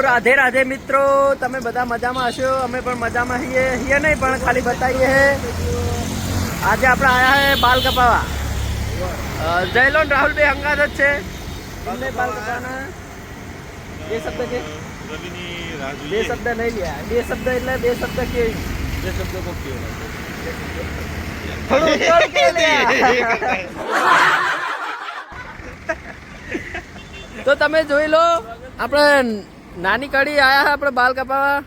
રાધે રાધે મિત્રો તમે બધા મજામાં હશો? અમે પણ મજામાં છીએ. છીએ નહીં પણ ખાલી બતાવીએ આજે આપણે આયા હે બાલ કપાવા અ, જયલો ને રાહુલભાઈ હંગાત જ છે. એમને બાલ કપાવાના બે શબ્દ છે બે શબ્દ નહીં લ્યા. બે શબ્દ એટલે બે શબ્દ કે. બે શબ્દ કેવો તો તમે જોઈ લો આપણે નાની કડી આયા હે આપણે બાલ કપાવા?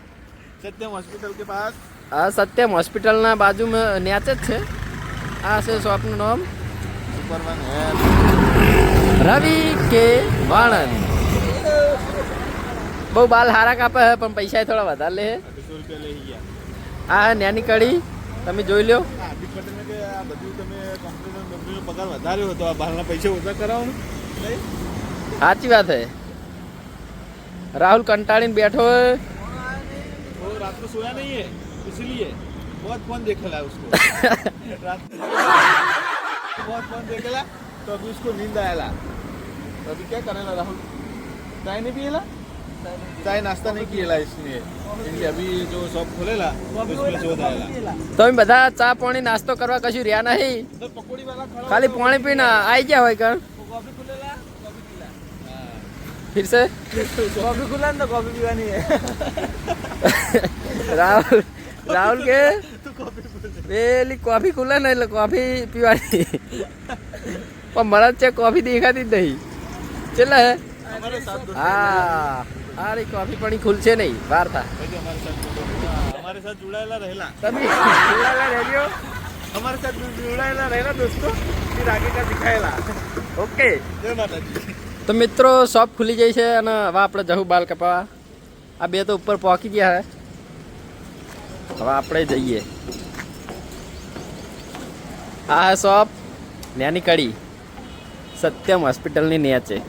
સત્યમ હોસ્પિટલ કે પાસ? આ સત્યમ હોસ્પિટલના બાજુમાં ન્યાચે જ છે. આ છે શોપનું નામ. રવિ કે વાણંદ બહુ બાલ હારા કાપે હે પણ પૈસા થોડા વધારે લે આ હે નાની કડી તમે જોઈ લો સાચી વાત है राहुल कंटाळीने बैठो है वो रात को सोया नहीं है इसलिए बहुत फोन देखेला उसको रात बहुत फोन देखेला तो अभी उसको नींद आएला तो अभी क्या करेला राहुल चाय नहीं पिएला चाय नाश्ता नहीं किएला इसलिए इसलिए अभी जो शॉप खोलेला तो इसमें शोध आएला તમે બધા ચા પાણી નાસ્તો કરવા કશું રહ્યા નહીં उधर पकौड़ी वाला खड़ा ખાલી પાણી પીને આવી ગયા હોય કણ फिर से कॉफी खुला तो कॉफी पीवानी है રાહુલ રાહુલ કે तो कॉफी પેલી કોફી ખુલે ને એટલે કોફી પીવાની પણ મને જ છે કોફી દેખાતી જ નહીં ચેલા હે हमारे साथ दोस्त હા અરે કોફી પણ ખુલશે નહીં બહાર થા भाई हमारे साथ हाँ, हमारे साथ जुड़ाएला रहेला તમે જોડાયેલા રહેજો हमारे साथ जुड़ाएला रहेला दोस्तों फिर आगे का दिखाएला ઓકે जय माता दी તો મિત્રો શોપ ખુલી જાય છે અને હવે આપણે જવું બાલ કપાવા. આ બે તો ઉપર પહોંચી ગયા હે. હવે આપણે જઈએ. આ શોપ નાની કડી. સત્યમ હોસ્પિટલની નેચે.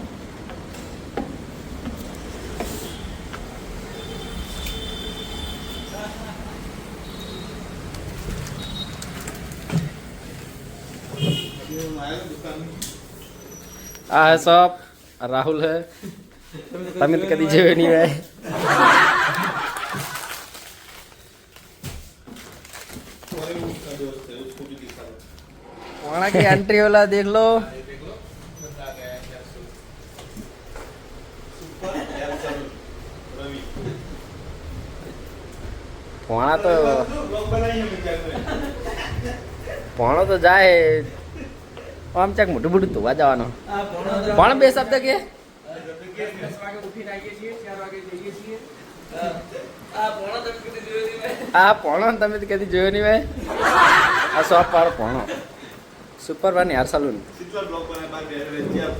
આ શોપ રાહુલ હે તમે તો કદી જોયો નહીં ભાઈ वहाँ की एंट्री वाला देख लो પોણા તો પોણો તો જાય આમ ચાક મોટું મોટું ધોવા જવાનો. પણ બે શબ્દ કે? આ પોણો તમે તો કદી જોયો નહીં ભાઈ. આ શોપ વાળો પોણો. સુપર વાન યાર સલૂન બનાય બાર બે રહે જ્યાં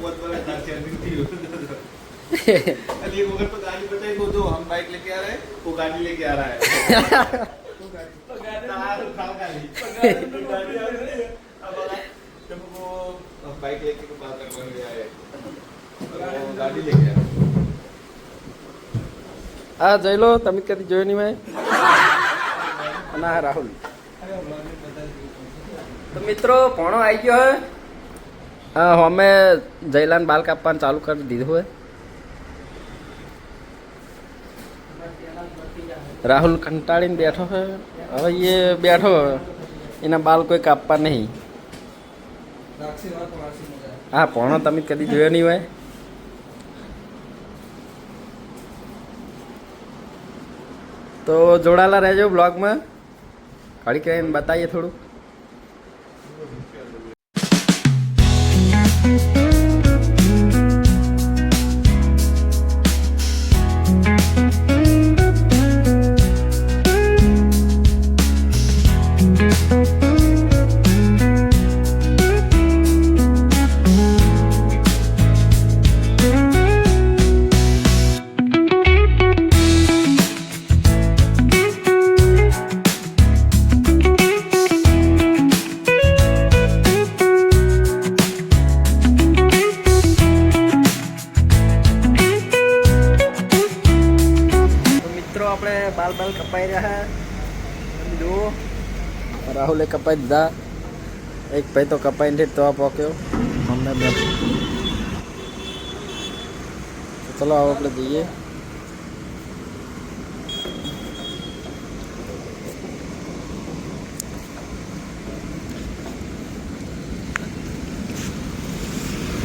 આ જઈ લો તમે કદી જોયો નહીં મેં આ રાહુલ. તો મિત્રો પોણો આવી ગયો હે. હા અમે જયલાન બાલ કાપવાનું ચાલુ કરી દીધું હોય રાહુલ કંટાળીને બેઠો છે હવે એ બેઠો એના બાલ કોઈ કાપવા નહીં. હા પોણો તમે કદી જોયો નહીં હોય તો જોડાયેલા રહેજો બ્લોગમાં ઘડી કરીને બતાવીએ થોડું રાહુલે કપાઈ દીધા. એક ભાઈ તો કપાઈ નથી તો પોક્યો. અમને બે ચલો આવો આપણે જઈએ.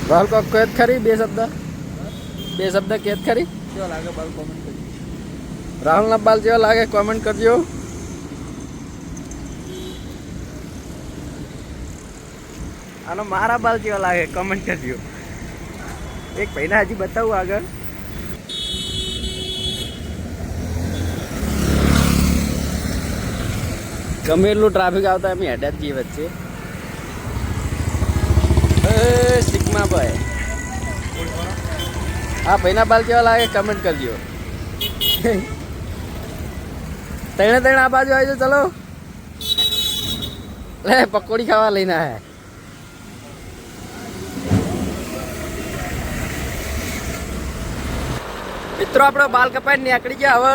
રાહુલ કો કેદ ખરી બે શબ્દ? બે શબ્દ કેદ ખરી? કેવો લાગે બાલ કોમેન્ટ કરજો. રાહુલના બાલ જેવા લાગે કોમેન્ટ કરજો. આનો મારા બાલ જેવા લાગે કમેન્ટ કરજો. એક ભાઈને હજી બતાવું આગળ. ગમે એટલું ટ્રાફિક આવતા એમ હેડા જ જઈએ વચ્ચે એ સિગ્મા ભાઈ. હા ભાઈના બાલ કેવા લાગે કમેન્ટ કરજો. તણે તણે આ બાજુ આવી ચલો. લે, પકોડી ખાવા લઈને આયા. મિત્રો આપણો બાલ કપાઈ નીકળી ગયા. હવે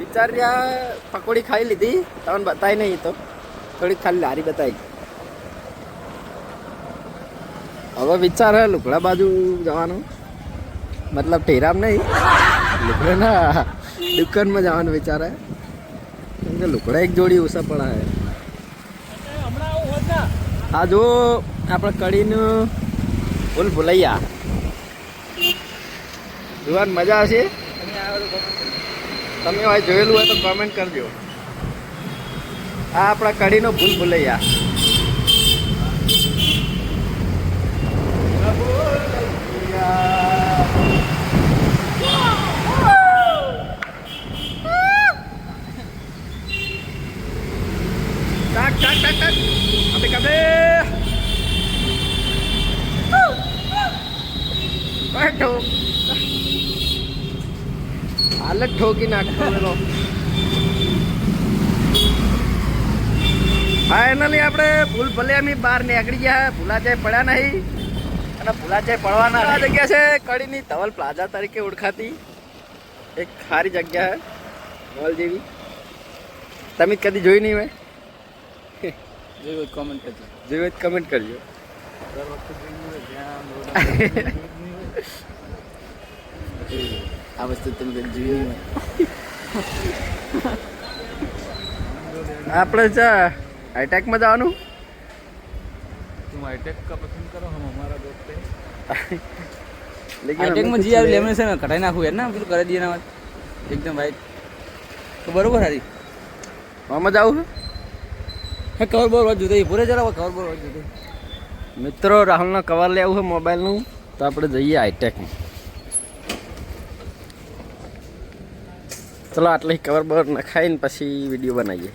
વિચાર રહ્યા પકોડી ખાઈ લીધી. તમને બતાવી નહીં તો. થોડીક ખાલી લારી બતાવી. હવે વિચાર હે લુકડા બાજુ જવાનું. મતલબ ટેરામ નહીં. લુકડાના દુકાનમાં જવાનો વિચાર હે. કેમ કે લુકડા એક જોડી ઓછા પડા હે. આ જો આપણે કડીનું ફૂલ ભૂલૈયા. જોવાની મજા આવશે? તમે હોય જોયેલું હોય તો કોમેન્ટ કરજો. આ આપણા કડીનો ભૂલ ભૂલૈયા. Tak, હાલત ઠોકી નાખતો પેલો. ફાઇનલી આપણે ભૂલ ભલે બહાર નીકળી ગયા. ભૂલાચાય પડ્યા નહીં. અને ભૂલાચાય પડવાના આ જગ્યા છે કડીની ધવલ પ્લાઝા તરીકે ઓળખાતી એક સારી જગ્યા છે મોલ જેવી. તમે કદી જોઈ નહીં મેં જોયું કોમેન્ટ કરજો. જોયું કમેન્ટ કરજો. દર વખતે આ વસ્તુ તમે જોઈ નહીં આપણે ચા હાઈટેકમાં જવાનું? તું હાઈટેક કા પસંદ કરો? હમ અમારા દોસ્ત હે લેકિન હાઈટેકમાં જી આવી લેમિનેશન કઢાઈ નાખું યાર ના પેલું કરી દઈએ ના એકદમ ભાઈ તો બરોબર હારી. મામા જાવું હે કવર બોર વાત જોતા પૂરે જરા કવર બોર વાત જોતા મિત્રો રાહુલના કવર લેવું છે મોબાઈલનું તો આપણે જઈએ હાઈટેકમાં ચલો આટલી કવર બવર નખાઈને પછી વીડિયો બનાવીએ.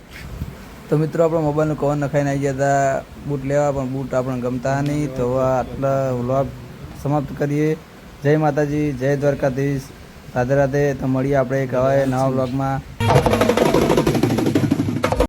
તો મિત્રો આપણે મોબાઈલનું કવર નખાઈને આવી ગયા હતા. બૂટ લેવા, પણ બૂટ આપણને ગમતા નહીં. તો આટલા વ્લોગ સમાપ્ત કરીએ. જય માતાજી, જય દ્વારકાધીશ. રાધે રાધે. તો મળીએ આપણે એક હવે નવા વ્લોગમાં